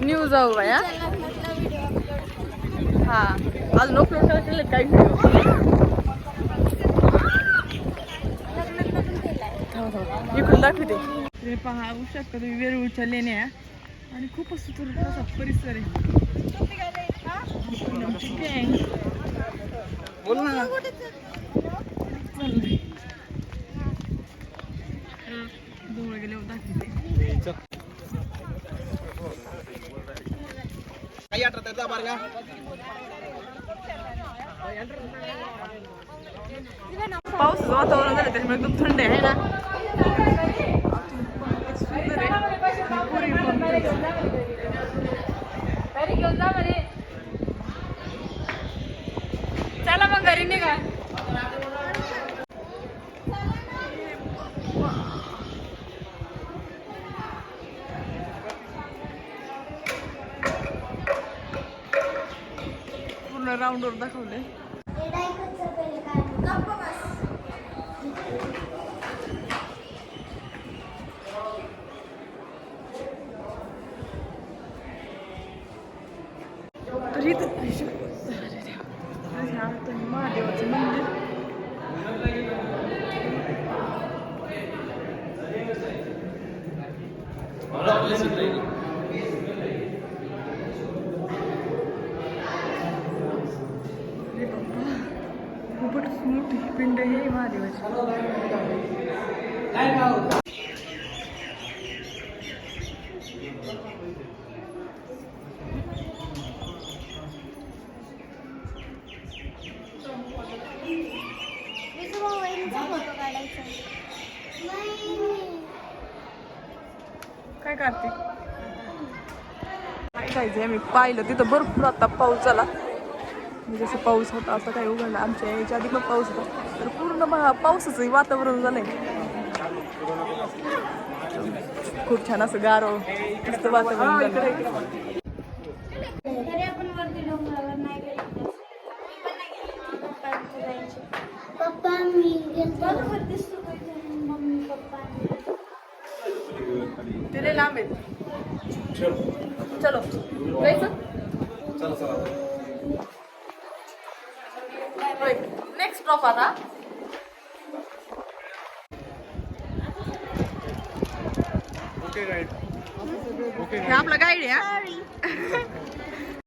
New जाऊ बाया लग्नातला video upload हा अजून अपलोड केले काही व्हिडिओ इकडून दाखवते. हे पहा होऊ शकता तुम्ही वेरूळच्या लेण्या. आणि खूपच सुंदर असा परिसर आहे. बोल ना चाललंय जवळ गेल्यावर दाखवते काही आठवत त्याचा बार का पावसाचं वातावरण झालं त्याच्यामुळे एकदम थंड आहे ना सुंदर आहे घरी निघा. पूर्ण राऊंडवर दाखवले तर इथं खूपच मोठी पिंड आहे महादेवाची. फोटो काढायचा काय करते जायचं आम्ही पाहिलं तिथं भरपूर आता पाऊस झाला म्हणजे जसं पाऊस होता असं काही उघडला. आमच्या याच्या आधी पण पाऊस होता. तर पूर्ण बघा वातावरण झालंय. खूप छान असं गारो मस्त वातावरण झालं बरोबर दिसतो मम्मी पप्पा ते लय लांब आहेत. चलो. नेक्स्ट स्टॉप आता. ओके गाईड ओके हे आपला गाईड आहे हा?